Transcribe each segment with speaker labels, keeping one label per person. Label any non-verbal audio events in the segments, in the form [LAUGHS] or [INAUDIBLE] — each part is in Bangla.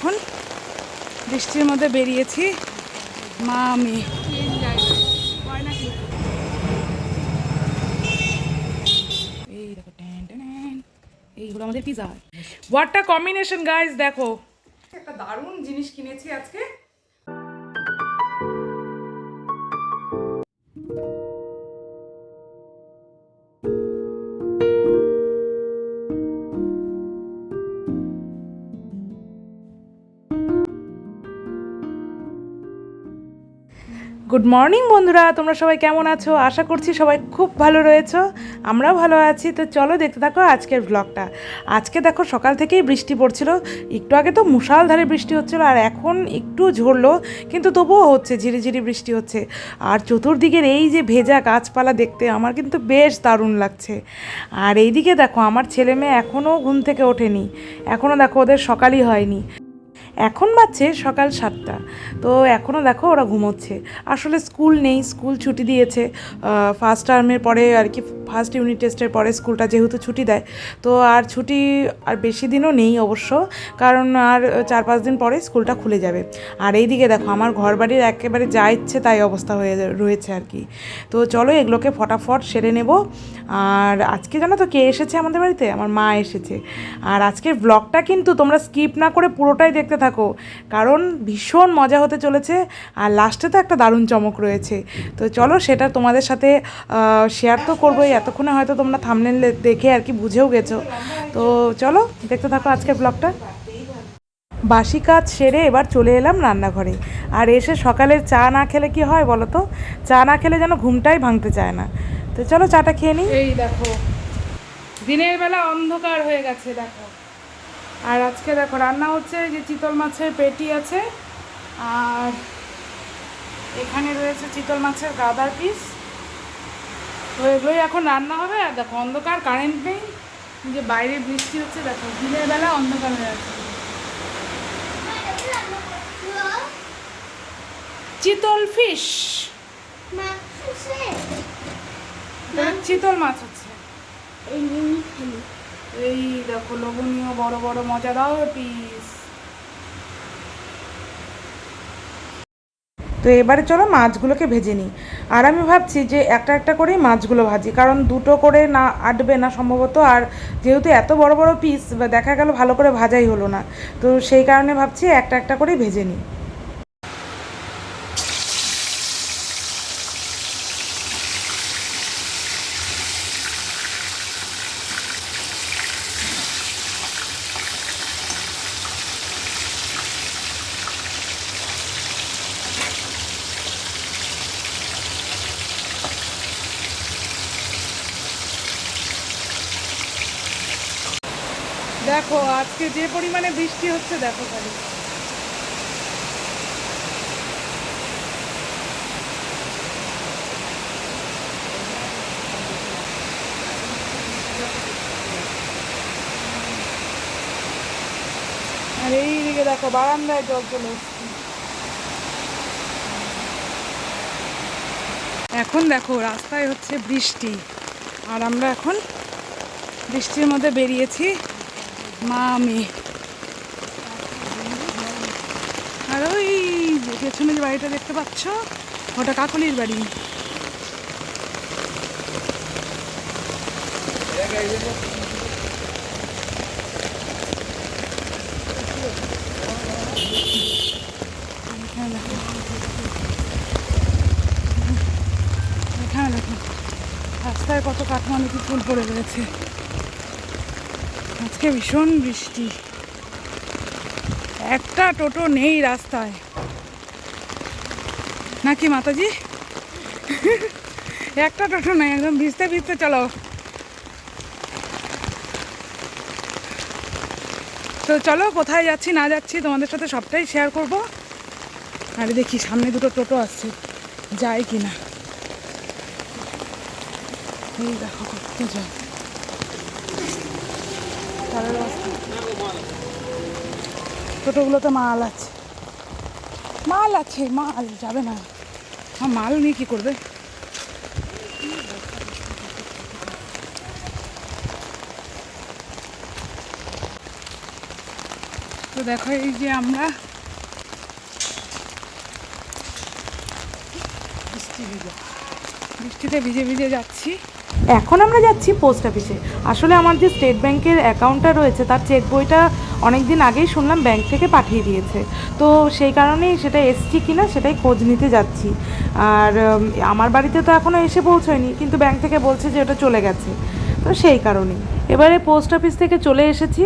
Speaker 1: এখন বৃষ্টির মধ্যে বেরিয়েছি। মা, আমি। এইগুলো আমাদের পিজা হোয়াটটা কম্বিনেশন গাইস দেখো। একটা দারুণ জিনিস কিনেছি আজকে। গুড মর্নিং বন্ধুরা। তোমরা সবাই কেমন আছো? আশা করছি সবাই খুব ভালো রয়েছো। আমরাও ভালো আছি। তো চলো দেখতে থাকো আজকের ব্লগটা আজকে দেখো সকাল থেকেই বৃষ্টি পড়ছিল। একটু আগে তো মুষালধারে বৃষ্টি হচ্ছিল আর এখন একটু ঝরলো, কিন্তু তবুও হচ্ছে, ঝিরিঝিরি বৃষ্টি হচ্ছে। আর চতুর্দিকের এই যে ভেজা গাছপালা দেখতে আমার কিন্তু বেশ দারুণ লাগছে। আর এইদিকে দেখো, আমার ছেলে মেয়ে এখনও ঘুম থেকে ওঠেনি। এখনও দেখো, ওদের সকালই হয়নি। এখন বাজছে সকাল সাতটা। তো এখনও দেখো ওরা ঘুমোচ্ছে। আসলে স্কুল নেই, স্কুল ছুটি দিয়েছে। ফার্স্ট টার্মের পরে আর কি ফার্স্ট ইউনিট টেস্টের পরে স্কুলটা যেহেতু ছুটি দেয়। তো আর ছুটি আর বেশি দিনও নেই অবশ্য, কারণ আর চার পাঁচ দিন পরে স্কুলটা খুলে যাবে। আর এইদিকে দেখো, আমার ঘর বাড়ির একেবারে যা ইচ্ছে তাই অবস্থা হয়ে রয়েছে আর কি। তো চলো এগুলোকে ফটাফট সেরে নেব। আর আজকে জানো তো কে এসেছে আমাদের বাড়িতে? আমার মা এসেছে। আর আজকের ব্লগটা কিন্তু তোমরা স্কিপ না করে পুরোটাই দেখতে থাকো। কারণ ভীষণ মজা হতে চলেছে আর লাস্টে তো একটা দারুণ চমক রয়েছে। তো চলো সেটা তোমাদের সাথে শেয়ার তো করবোই। এতক্ষণে হয়তো তোমরা থামনেল দেখে আর কি বুঝেও গেছো। তো চলো দেখতে থাকো আজকের ব্লগটা বাসি কাজ সেরে এবার চলে এলাম রান্নাঘরে। আর এসে সকালের চা না খেলে কি হয় বলো তো? চা না খেলে যেন ঘুমটাই ভাঙতে চায় না। তো চলো চাটা খেয়ে নিই। এই দেখো, দিনের বেলা অন্ধকার হয়ে গেছে, দেখো। আর আজকে দেখো রান্না হচ্ছে যে চিতল মাছের পেটি আছে আর এখানে রয়েছে চিতল মাছের গাদার পিস। তো এগুলোই এখন রান্না হবে আর দেখো অন্ধকার কারেন্ট নেই। যে বাইরে বৃষ্টি হচ্ছে দেখো দিনের বেলা অন্ধকার হয়ে আছে। চিতল ফিশ। চিতল মাছ হচ্ছে। এই দেখো লোভনীয় বড় বড় মজাদার পিস তো এবারে চলো মাছগুলোকে ভেজে নিই। আর আমি ভাবছি যে একটা একটা করেই মাছগুলো ভাজি, কারণ দুটো করে না আটবে না সম্ভবত, আর যেহেতু এত বড় বড় পিস দেখা গেল ভালো করে ভাজাই হলো না। তো সেই কারণে ভাবছি একটা একটা করেই ভেজে নিই দেখো আজকে যে পরিমাণে বৃষ্টি হচ্ছে, দেখো খালি। আর এইদিকে দেখো, বারান্দায় জল চলে এখন দেখো, রাস্তায় হচ্ছে বৃষ্টি। আর আমরা এখন বৃষ্টির মধ্যে বেরিয়েছি। মা মেয়ে আর ওই যে পেছনে যে বাড়িটা দেখতে পাচ্ছ? ওটা কাকলির বাড়ি। রাস্তায় কত কাঠমান্ডু ফুল পড়ে রয়েছে। আজকে ভীষণ বৃষ্টি। একটা টোটো নেই রাস্তায়। নাকি মাতাজি? একটা টোটো নেই, একদম ভিজতে ভিজতে চলো তো চলো, কোথায় যাচ্ছি, না যাচ্ছি, তোমাদের সাথে সবটাই শেয়ার করব। আর দেখি, সামনে দুটো টোটো আসছে। যায় কি না এই দেখো, কত যায়। চালের বস্তা টোটোগুলোতে মাল আছে। মাল আছে, মাল, যাবে না। আমার মাল নিয়ে কী করবে? তো তো দেখো, এই যে আমরা বৃষ্টি ভিজে বৃষ্টিতে ভিজে ভিজে যাচ্ছি। এখন আমরা যাচ্ছি পোস্ট অফিসে আসলে আমার যে স্টেট ব্যাংকের অ্যাকাউন্টটা রয়েছে, তার চেক বইটা অনেক দিন আগেই শুনলাম ব্যাংক থেকে পাঠিয়ে দিয়েছে। তো সেই কারণেই সেটা এসছি কি না সেটাই খোঁজ নিতে যাচ্ছি। আর আমার বাড়িতে তো এখনও এসে পৌঁছয়নি, কিন্তু ব্যাংক থেকে বলছে যে ওটা চলে গেছে। তো সেই কারণেই। এবারে পোস্ট অফিস থেকে চলে এসেছি,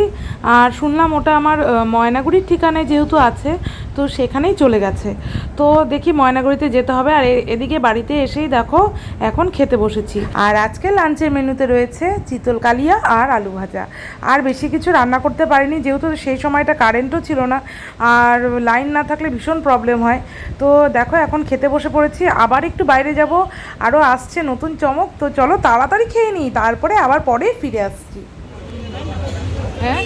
Speaker 1: আর শুনলাম ওটা আমার ময়নাগুড়ির ঠিকানায় যেহেতু আছে তো সেখানেই চলে গেছে। তো দেখি ময়নাগুড়িতে যেতে হবে আর এদিকে বাড়িতে এসেই দেখো এখন খেতে বসেছি। আর আজকে লাঞ্চের মেনুতে রয়েছে চিতল কালিয়া আর আলু ভাজা। আর বেশি কিছু রান্না করতে পারিনি, যেহেতু সেই সময়টা কারেন্টও ছিল না। আর লাইন না থাকলে ভীষণ প্রবলেম হয়। তো দেখো এখন খেতে বসে পড়েছি, আবার একটু বাইরে যাব। আরও আসছে নতুন চমক, তো চলো তাড়াতাড়ি খেয়ে নিই, তারপরে আবার পরে ফিরে আসছি। হ্যাঁ?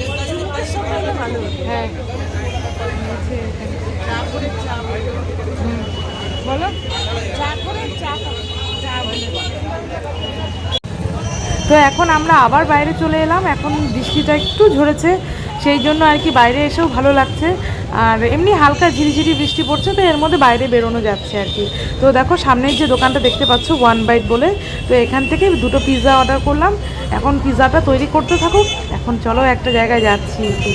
Speaker 1: হ্যাঁ। তো এখন আমরা আবার বাইরে চলে এলাম। এখন বৃষ্টিটা একটু ঝরেছে, সেই জন্য আর কি বাইরে এসেও ভালো লাগছে। আর এমনি হালকা ঝিরিঝিরি বৃষ্টি পড়ছে, তো এর মধ্যে বাইরে বেরোনো যাচ্ছে আর কি। তো দেখো সামনের যে দোকানটা দেখতে পাচ্ছ ওয়ান বাইট বলে। তো এখান থেকে দুটো পিৎজা অর্ডার করলাম। এখন পিৎজাটা তৈরি করতে থাকুক। এখন চলো একটা জায়গায় যাচ্ছি একটু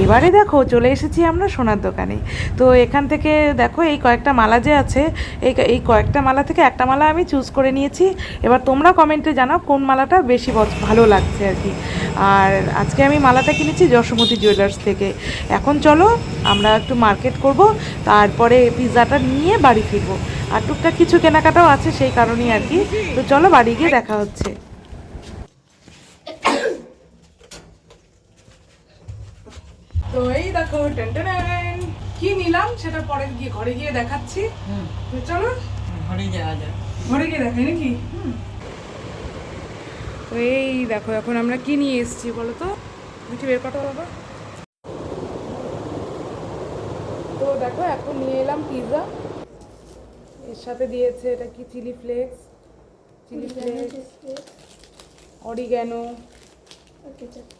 Speaker 1: এবারে দেখো চলে এসেছি আমরা সোনার দোকানে। তো এখান থেকে দেখো এই কয়েকটা মালা যে আছে, এই এই কয়েকটা মালা থেকে একটা মালা আমি চুজ করে নিয়েছি। এবার তোমরা কমেন্টে জানাও কোন মালাটা বেশি ভালো লাগছে আর কি। আর আজকে আমি মালাটা কিনেছি যশোমতি জুয়েলার্স থেকে। এখন চলো আমরা একটু মার্কেট করব, তারপরে পিৎজাটা নিয়ে বাড়ি ফিরবো। আর টুকটাক কিছু কেনাকাটাও আছে সেই কারণেই আর কি। তো চলো বাড়ি গিয়ে দেখা হচ্ছে। তো এই দেখো টেনটেন কি নিলাম? সেটা পরে গিয়ে ঘরে গিয়ে দেখাচ্ছি। তো চলো।
Speaker 2: ঘরে যাওয়া যায়
Speaker 1: ঘরে গিয়ে দেখাই নাকি? তো এই দেখো এখন আমরা কি নিয়ে এসেছি বলো তো? মিঠি বের কটা বাবা। তো দেখো এখন নিয়ে এলাম পিৎজা এর সাথে দিয়েছে এটা কি? Chilli flakes chilli flakes oregano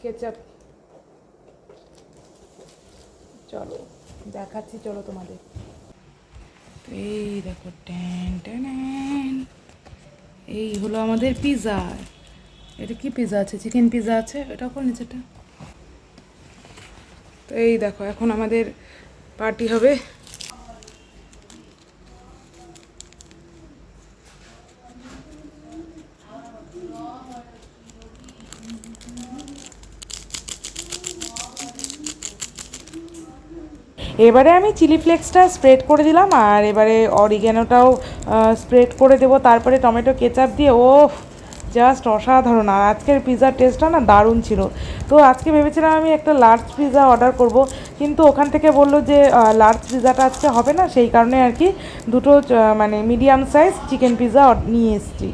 Speaker 1: ketchup চলো, দেখাচ্ছি, চলো তোমাদের। এই দেখো, ট্যান ট্যান এই হলো আমাদের পিজা। এটা কি পিজা আছে? চিকেন পিজা আছে? এটা কোন নিচেটা তো এই দেখো, এখন আমাদের পার্টি হবে। এবারে আমি চিলি ফ্লেক্সটা স্প্রেড করে দিলাম, আর এবারে অরিগ্যানোটাও স্প্রেড করে দেবো। তারপরে টমেটো কেচাপ দিয়ে ও জাস্ট অসাধারণ। আর আজকের পিৎজার টেস্টটা না দারুণ ছিল। তো আজকে ভেবেছিলাম আমি একটা লার্জ পিৎজা অর্ডার করব, কিন্তু ওখান থেকে বলল যে লার্জ পিৎজাটা আজকে হবে না, সেই কারণে আর কি দুটো মানে মিডিয়াম সাইজ চিকেন পিৎজা নিয়ে এসেছি।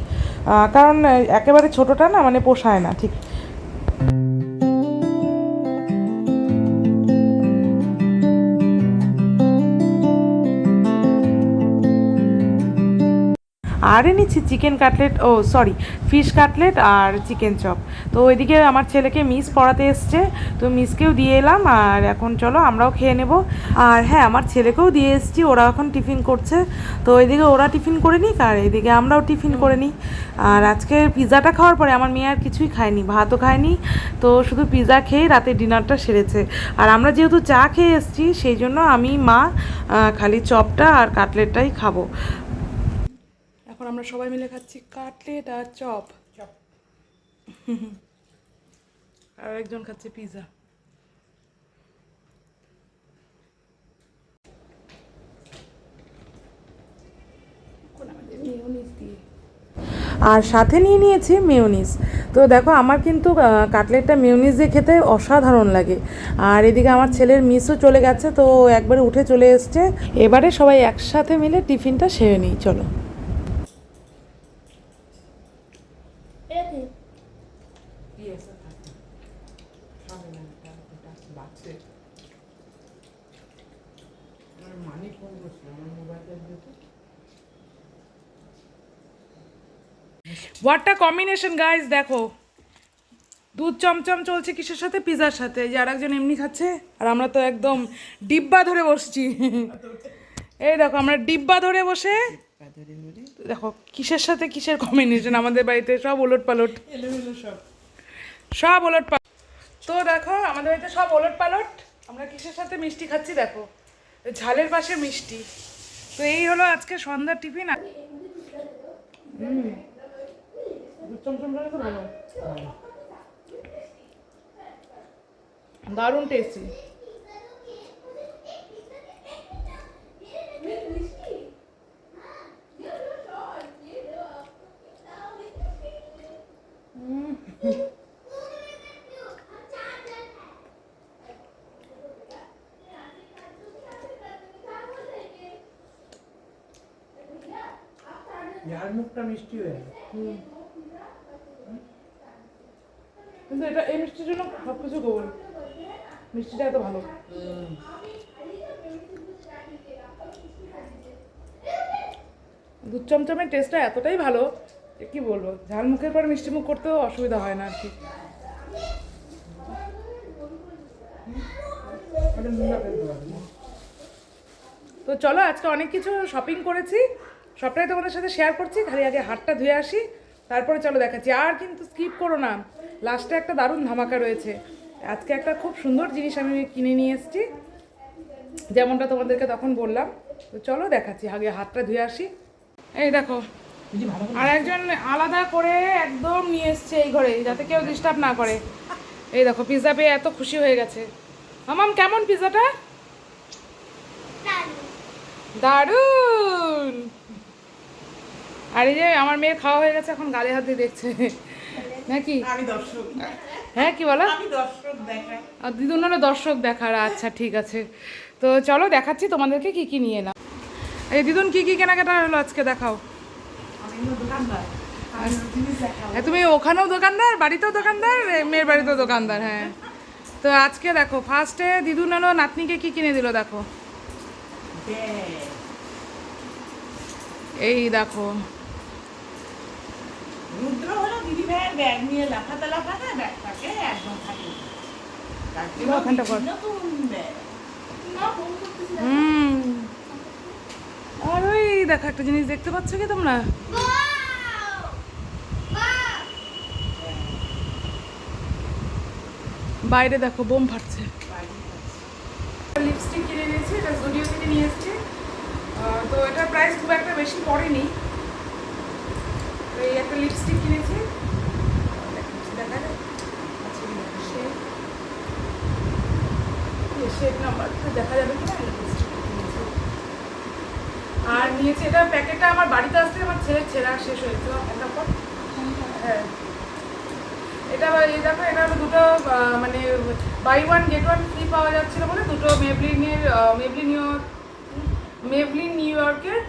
Speaker 1: কারণ একেবারে ছোটোটা না মানে পোষায় না, ঠিক। আর এনেছি চিকেন কাটলেট ও সরি ফিশ কাটলেট আর চিকেন চপ তো ওইদিকে আমার ছেলেকে মিস পড়াতে এসছে, তো মিসকেও দিয়ে এলাম, আর এখন চলো আমরাও খেয়ে নেব। আর হ্যাঁ আমার ছেলেকেও দিয়ে এসছি, ওরা এখন টিফিন করছে। তো ওইদিকে ওরা টিফিন করে নিক, আর এইদিকে আমরাও টিফিন করে নিই। আর আজকে পিৎজাটা খাওয়ার পরে আমার মেয়ে আর কিছুই খায়নি, ভাতও খায়নি। তো শুধু পিৎজা খেয়ে রাতে ডিনারটা সেরেছে। আর আমরা যেহেতু চা খেয়ে এসেছি, সেই জন্য আমি, মা খালি চপটা আর কাটলেটটাই খাব। এখন আমরা সবাই মিলে খাচ্ছি কাটলেট আর চপ। চপ। [LAUGHS] আর একজন খাচ্ছে পিৎজা আর সাথে নিয়ে নিয়েছি মেয়োনিজ। তো দেখো আমার কিন্তু কাটলেটটা মেয়োনিজ দিয়ে খেতে অসাধারণ লাগে। আর এদিকে আমার ছেলের মিসও চলে গেছে তো একবারে উঠে চলে এসছে। এবারে সবাই একসাথে মিলে টিফিনটা সেরে নিই চলো। হোয়াটটা কম্বিনেশন গাইজ দেখো। দুধ চমচম চলছে কিসের সাথে? পিজার সাথে। যে আর একজন এমনি খাচ্ছে, আর আমরা তো একদম ডিব্বা ধরে বসছি। এই দেখো, আমরা ডিব্বা ধরে বসে দেখো, কিসের সাথে কিসের কম্বিনেশন আমাদের বাড়িতে সব ওলট পালট সব ওলট পালট তো দেখো, আমাদের বাড়িতে সব ওলট পালট আমরা কিসের সাথে মিষ্টি খাচ্ছি, দেখো। ঝালের পাশে মিষ্টি। তো এই হলো আজকে সন্ধ্যার টিফিন। দারুণ টেস্টি
Speaker 2: যার মুখটা মিষ্টি হয়ে গেল
Speaker 1: কিন্তু এটা এই মিষ্টির জন্য সব কিছু গোবর মিষ্টিটা এত ভালো। দুধ চমচমের টেস্টটা এতটাই ভালো কি বলব, ঝাল মুখের পর মিষ্টি মুখ করতেও অসুবিধা হয় না আর কি। তো চলো, আজকে অনেক কিছু শপিং করেছি। সবটাই তোমাদের সাথে শেয়ার করছি, খালি আগে হাতটা ধুয়ে আসি, তারপরে চলো দেখাচ্ছি। আর কিন্তু স্কিপ করো না। লাস্টে একটা দারুণ ধামাকা রয়েছে। আজকে একটা খুব সুন্দর জিনিস আমি কিনে নিয়ে এসেছি। যেমনটা তোমাদেরকে তখন বললাম। তো চলো দেখাচ্ছি আগে হাতটা ধুয়ে আসি। এই দেখো আর একজন আলাদা করে একদম নিয়ে এসছে এই ঘরে যাতে কেউ ডিস্টার্ব না করে। এই দেখো পিৎজা পেয়ে এত খুশি হয়ে গেছে। আমাম কেমন পিৎজাটা দারুণ আর এই যে আমার মেয়ের খাওয়া হয়ে গেছে এখন গালে হাত দিয়ে দেখছে। নাকি?
Speaker 2: আমি দর্শক।
Speaker 1: হ্যাঁ কি বলো?
Speaker 2: আমি দর্শক
Speaker 1: দিদুন দেখার আচ্ছা ঠিক আছে। তো চলো দেখাচ্ছি তোমাদেরকে কি কি নিয়ে এলাম। এই দিদুন কি কি কেনাকাটা হলো আজকে দেখাও। হ্যাঁ, তুমি ওখানেও দোকানদার বাড়িতেও দোকানদার মেয়ের বাড়িতেও দোকানদার হ্যাঁ। তো আজকে দেখো ফার্স্টে দিদু নালো নাতনিকে কি কিনে দিল দেখো। এই দেখো
Speaker 2: রুদ্র হলো দিদি ভাইয়ের ব্যাগ নিয়ে লাফাতে লাফাতে ব্যাগটাকে একদম থাকে
Speaker 1: আর ওই দেখো একটা জিনিস দেখতে পাচ্ছ কি তোমরা? বাইরে দেখো বোম ফাটছে। লিপস্টিক কিনে নিয়েছি এটা জুডিও থেকে নিয়ে এসেছি। তো এটার প্রাইস খুব একটা বেশি পড়েনি। এই একটা লিপস্টিক কিনেছি। দেখা যায় shade। শেড নাম্বারটা দেখা যাবে কি না আর নিয়েছি, এটা প্যাকেটটা আমার বাড়িতে আসতে আমার ছেলের ছেঁড়া শেষ হয়েছিল একটা পর হ্যাঁ। এটা এই দেখো, এটা দুটো মানে buy one get one free পাওয়া যাচ্ছিল বলে দুটো মেবলিনের মেবলিন নিউ মেবলিন নিউ ইয়র্কের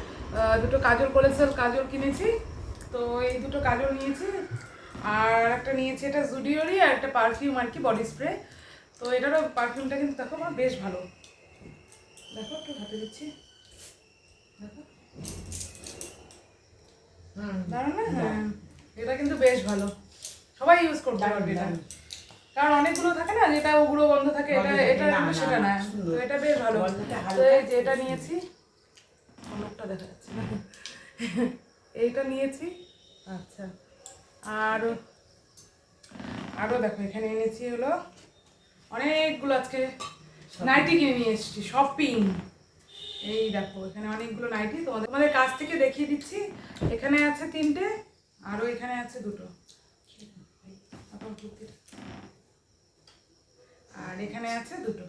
Speaker 1: দুটো কাজল কোলেসেল কাজল কিনেছি। তো এই দুটো কাজল নিয়েছি। আর একটা নিয়েছি এটা জুডিওরই আর একটা পারফিউম আর কি বডি স্প্রে। তো এটারও পারফিউমটা কিন্তু দেখো আমার বেশ ভালো। দেখো একটু হাতে দিচ্ছি। দেখো। না? হ্যাঁ। এটা কিন্তু বেশ ভালো। সবাই ইউজ করতে পারবে এটা। কারণ অনেকগুলো থাকে না যেটা ওগুলো বন্ধ থাকে এটা এটা সেটা
Speaker 2: না,
Speaker 1: তো এটা বেশ ভালো। তো এই যে এটা নিয়েছি। অনেকটা দেখা যাচ্ছে। এইটা নিয়েছি। আচ্ছা। আর আরও দেখো এখানে এনেছি হলো অনেকগুলো আজকে নাইটি কিনে নিয়ে এসেছি শপিং এই দেখো এখানে অনেকগুলো নাইটি। তোমাদের তোমাদের কাছ থেকে দেখিয়ে দিচ্ছি। এখানে আছে তিনটে আরও এখানে আছে দুটো। আর এখানে আছে দুটো।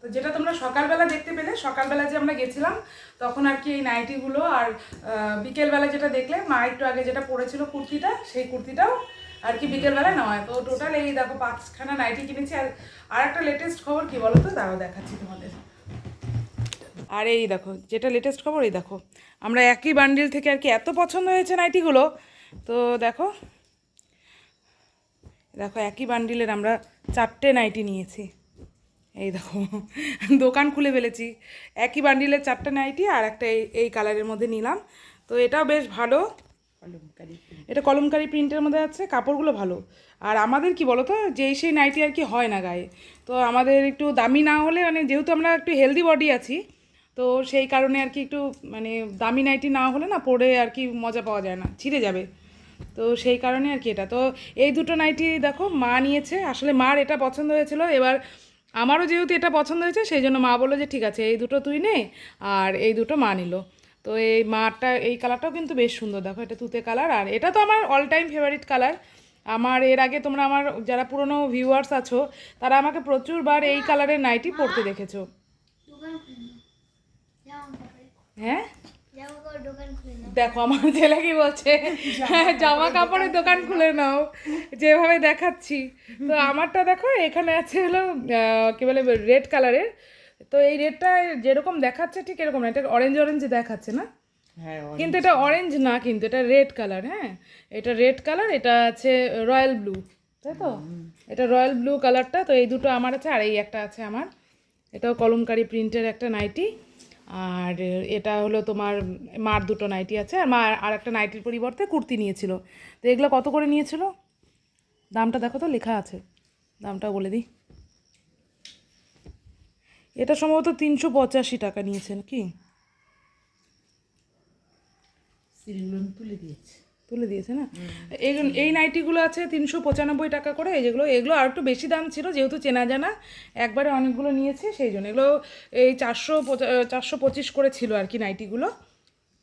Speaker 1: তো যেটা তোমরা সকালবেলা দেখতে পেলে, সকালবেলা যে আমরা গেছিলাম, তখন আর কি এই নাইটিগুলো আর বিকেলবেলা যেটা দেখলে, মা একটু আগে যেটা পরেছিল কুর্তিটা, সেই কুর্তিটাও আর কি বিকেলবেলা নেওয়া তো টোটাল এই দেখো পাঁচখানা নাইটি কিনেছি আর আর একটা লেটেস্ট খবর কি বলো তো? তারাও দেখাচ্ছি তোমাদের। আর এই দেখো, যেটা লেটেস্ট খবর, এই দেখো, আমরা একই বান্ডিল থেকে আর কি এত পছন্দ হয়েছে নাইটিগুলো। তো দেখো দেখো একই বান্ডিলের আমরা চারটে নাইটি নিয়েছি। এই দেখো, দোকান খুলে ফেলেছি। একই বান্ডিলের চারটা নাইটি আর একটা এই কালারের মধ্যে নিলাম। তো এটাও বেশ ভালো।
Speaker 2: কলমকারি
Speaker 1: এটা কলমকারি প্রিন্টের মধ্যে আছে, কাপড়গুলো ভালো। আর আমাদের কি বলো তো যেই সেই নাইটি আর কি হয় না গায়ে। তো আমাদের একটু দামি না হলে মানে যেহেতু আমরা একটু হেলদি বডি আছি, তো সেই কারণে আর কি একটু মানে দামি নাইটি না হলে না পরে আর কি মজা পাওয়া যায় না, ছিঁড়ে যাবে। তো সেই কারণে আর কি এটা। তো এই দুটো নাইটি দেখো, মা নিয়েছে। আসলে মার এটা পছন্দ হয়েছিল। এবার আমারও যেহেতু এটা পছন্দ হয়েছে সেই জন্য মা বলল যে ঠিক আছে এই দুটো তুই নে আর এই দুটো মা নিল। তো এই মারটা এই কালারটাও কিন্তু বেশ সুন্দর দেখো এটা তুতে কালার। আর এটা তো আমার অল টাইম ফেভারিট কালার। আমার এর আগে তোমরা আমার যারা পুরনো ভিউয়ার্স আছো তারা আমাকে প্রচুরবার এই কালারের নাইটি পরতে দেখেছ। হ্যাঁ?
Speaker 3: জামা কাপড় দোকান খুলে নাও।
Speaker 1: দেখো আমার ছেলে কি বলছে? হ্যাঁ, জামা কাপড়ের দোকান খুলে নাও। যেভাবে দেখাচ্ছি। তো আমারটা দেখো এখানে আছে হলো কি বলে রেড কালারের। তো এই রেডটা যেরকম দেখাচ্ছে ঠিক এরকম না এটা অরেঞ্জ অরেঞ্জ দেখাচ্ছে না?
Speaker 2: হ্যাঁ
Speaker 1: কিন্তু এটা অরেঞ্জ না কিন্তু এটা রেড কালার হ্যাঁ? এটা রেড কালার এটা আছে রয়্যাল ব্লু তাই তো? এটা রয়্যাল ব্লু কালারটা তো এই দুটো আমার আছে আর এই একটা আছে আমার। এটাও কলমকারি প্রিন্টের একটা নাইটি। আর এটা হলো তোমার মার দুটো নাইটি আছে, আর মা আর একটা নাইটির পরিবর্তে কুর্তি নিয়েছিল। তো এগুলো কত করে নিয়েছিল? দামটা দেখো তো, লেখা আছে। দামটা বলে দিই। এটা সম্ভবত তিনশো পঁচাশি টাকা নিয়েছেন, কি?
Speaker 2: তুলে দিয়েছে।
Speaker 1: তুলে দিয়েছে না? এই নাইটিগুলো আছে তিনশো পঁচানব্বই টাকা করে এই যেগুলো এগুলো আর একটু বেশি দাম ছিল যেহেতু চেনা জানা একবারে অনেকগুলো নিয়েছে সেই জন্য। এগুলো এই চারশো চারশো পঁচিশ করে ছিল আর কি নাইটিগুলো।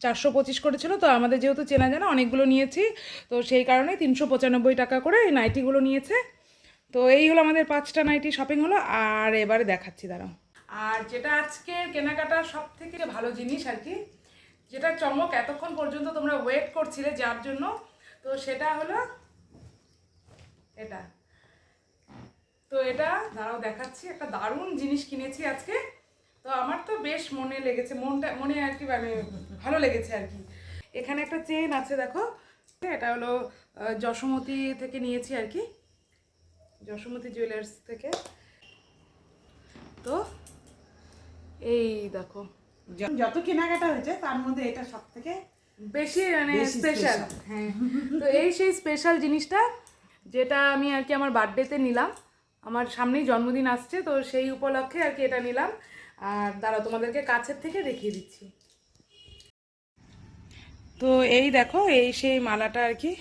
Speaker 1: চারশো পঁচিশ করে ছিল তো আমাদের যেহেতু চেনা জানা অনেকগুলো নিয়েছি তো সেই কারণে তিনশো পঁচানব্বই টাকা করে এই নাইটিগুলো নিয়েছে। তো এই হলো আমাদের পাঁচটা নাইটি শপিং হলো আর এবারে দেখাচ্ছি দাঁড়াও। আর যেটা আজকে কেনাকাটার সব থেকে ভালো জিনিস আর কি যেটা চমক, এতক্ষণ পর্যন্ত তোমরা ওয়েট করছিলে যার জন্য। তো সেটা হলো এটা। তো এটা, দাঁড়াও দেখাচ্ছি, একটা দারুণ জিনিস কিনেছি আজকে। তো আমার তো বেশ মনে লেগেছে, মনটা, মনে আর কি মানে ভালো লেগেছে আর কি। এখানে একটা চেন আছে, দেখো। এটা হলো যশোমতি থেকে নিয়েছি আর কি। যশোমতি জুয়েলার্স থেকে। তো এই দেখো।
Speaker 2: যত কেনাকাটা হয়েছে তার মধ্যে এটা সব থেকে
Speaker 1: বেশি মানে স্পেশাল হ্যাঁ। তো এই সেই স্পেশাল জিনিসটা যেটা আমি আর কি আমার বার্থডেতে নিলাম। আমার সামনেই জন্মদিন আসছে তো সেই উপলক্ষে আর কি এটা নিলাম। আর দাঁড়াও তোমাদেরকে কাছের থেকে দেখিয়ে দিচ্ছি। তো এই দেখো এই সেই মালাটা আর কি।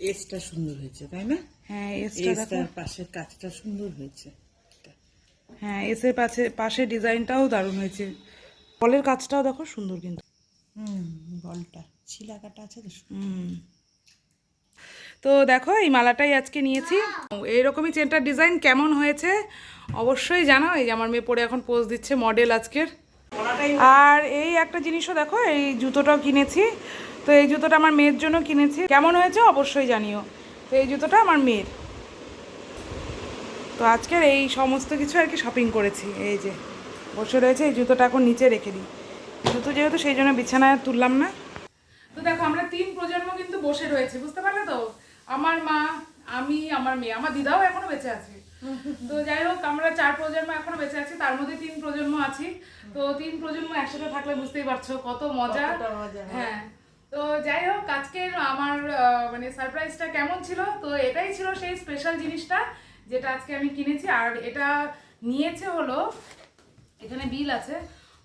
Speaker 2: এসটা সুন্দর হয়েছে তাই না?
Speaker 1: হ্যাঁ এসটা
Speaker 2: পাশের কাজটা সুন্দর হয়েছে।
Speaker 1: হ্যাঁ এসের পাশে পাশে ডিজাইনটাও দারুণ হয়েছে। বলের কাজটাও দেখো সুন্দর কিন্তু।
Speaker 2: হুম বলটা। ছিলা কাটা আছে তো
Speaker 1: হুম। তো দেখো এই মালাটাই আজকে নিয়েছি। এইরকমই চেনটার ডিজাইন কেমন হয়েছে অবশ্যই জানাও। এই যে আমার মেয়ে পরে এখন পোজ দিচ্ছে মডেল আজকের। আর এই একটা জিনিসও দেখো এই জুতোটাও কিনেছি। তো এই জুতোটা আমার মেয়ের জন্য কিনেছি। কেমন হয়েছে অবশ্যই জানিও। তো এই জুতোটা আমার মেয়ের। তো আজকের এই সমস্ত কিছু আর কি শপিং করেছি। এই যে বসে রয়েছে এই জুতোটা এখন নিচে রেখে দিই। জুতো যেহেতু সেই জন্য বিছানায় তুললাম না। তো দেখো আমরা তিন প্রজন্ম কিন্তু বসে রয়েছে বুঝতে পারলে তো? আমার মা আমি আমার মেয়ে আমার দিদাও এখনও বেঁচে আছে। তো যাই হোক আমরা চার প্রজন্ম এখনও বেঁচে আছি তার মধ্যে তিন প্রজন্ম আছি। তো তিন প্রজন্ম একসাথে থাকলে বুঝতেই পারছ কত মজা।
Speaker 2: মজা,
Speaker 1: হ্যাঁ। তো যাই হোক আজকের আমার মানে সারপ্রাইজটা কেমন ছিল? তো এটাই ছিল সেই স্পেশাল জিনিসটা। যেটা আজকে আমি কিনেছি আর এটা নিয়েছে হলো এখানে বিল আছে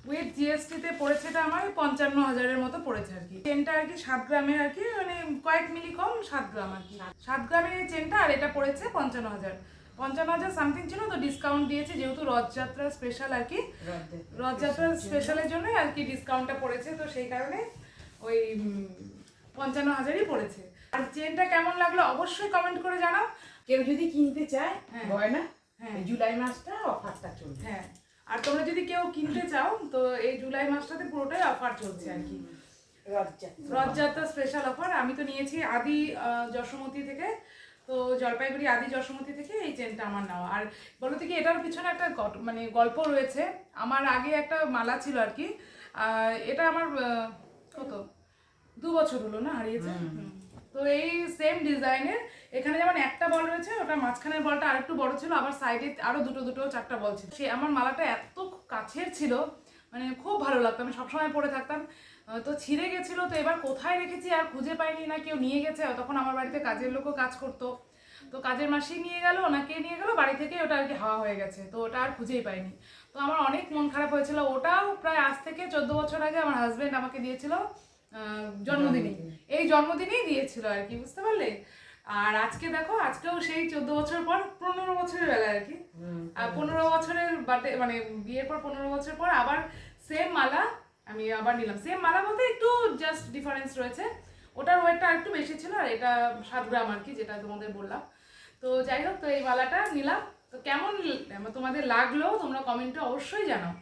Speaker 1: উইথ জিএসটিতে পড়েছে এটা আমার পঞ্চান্ন হাজারের মতো পড়েছে আর কি। চেনটা আর কি সাত গ্রামের আর কি মানে কয়েক মিলি কম সাত গ্রাম আর কি। সাত গ্রামের এই চেনটা আর এটা পড়েছে পঞ্চান্ন হাজার। পঞ্চান্ন হাজার সামথিং ছিল তো ডিসকাউন্ট দিয়েছে যেহেতু রথযাত্রা স্পেশাল আর কি।
Speaker 2: রথে।
Speaker 1: রথযাত্রা স্পেশালের জন্যই আর কি ডিসকাউন্টটা পড়েছে তো সেই কারণে ওই পঞ্চান্ন হাজারই পড়েছে। আর চেনটা কেমন লাগল অবশ্যই কমেন্ট করে জানাও।
Speaker 2: কেউ যদি কিনতে চায়
Speaker 1: হ্যাঁ।
Speaker 2: গয়না
Speaker 1: হ্যাঁ।
Speaker 2: জুলাই মাসটা অফারটা চলবে।
Speaker 1: হ্যাঁ। আর তোমরা যদি কেউ কিনতে চাও তো এই জুলাই মাসটাতে পুরোটাই অফার চলছে আর কি।
Speaker 2: Rathyatra
Speaker 1: special offer. আমি তো নিয়েছি আদি যশোমতি থেকে। তো জলপাইগুড়ি আদি যশোমতি থেকে এই চেনটা আমার নেওয়া। আর বলো কি এটার পিছনে একটা মানে গল্প রয়েছে। আমার আগে একটা মালা ছিল আর কি। এটা আমার কত? দু বছর হলো না হারিয়েছে। তো এই সেম ডিজাইনের এখানে যেমন একটা বল রয়েছে, ওটা মাঝখানের বলটা আরেকটু বড় ছিল, আবার সাইডে আরও দুটো দুটো, চারটা বল ছিল। সে আমার মালাটা এত কাছের ছিল মানে খুব ভালো লাগতো। আমি সবসময় পরে থাকতাম। তো ছিঁড়ে গেছিল, তো এবার কোথায় রেখেছি আর খুঁজে পাইনি না, কেউ নিয়ে গেছে। তখন আমার বাড়িতে কাজের লোকও কাজ করতো। তো কাজের মাসি নিয়ে গেল না কে নিয়ে গেল, বাড়ি থেকে ওটা আর কি হাওয়া হয়ে গেছে। তো ওটা আর খুঁজেই পাইনি। তো আমার অনেক মন খারাপ হয়েছিল। ওটাও প্রায় আজ থেকে চোদ্দ বছর আগে আমার হাজবেন্ড আমাকে দিয়েছিল। জন্মদিনে এই জন্মদিনেই দিয়েছিল আর কি বুঝতে পারলে? আর আজকে দেখো আজকেও সেই চোদ্দ বছর পর পনেরো বছরের বেলা আর কি। আর পনেরো বছরের বার্থডে মানে বিয়ের পর পনেরো বছর পর আবার সেম মালা আমি আবার নিলাম। সেম মালা বলতে একটু জাস্ট ডিফারেন্স রয়েছে। ওটার ওয়েটটা একটু বেশি ছিল আর এটা সাত গ্রাম আর কি যেটা তোমাদের বললাম। তো যাই হোক তো এই মালাটা নিলাম। তো কেমন তোমাদের লাগল তোমরা কমেন্টে অবশ্যই জানাও।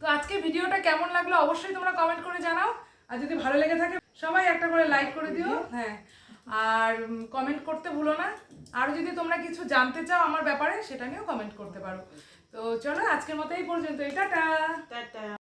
Speaker 1: তো আজকে ভিডিওটা কেমন লাগল অবশ্যই তোমরা কমেন্ট করে জানাও। আর যদি ভালো লেগে থাকে, সবাই একটা করে লাইক করে দিও হ্যাঁ। আর কমেন্ট করতে ভুলো না। আর যদি তোমরা কিছু জানতে চাও আমার ব্যাপারে, সেটা নিয়েও কমেন্ট করতে পারো। তো চলো, আজকের মতো এই পর্যন্ত এটা
Speaker 2: টাটা।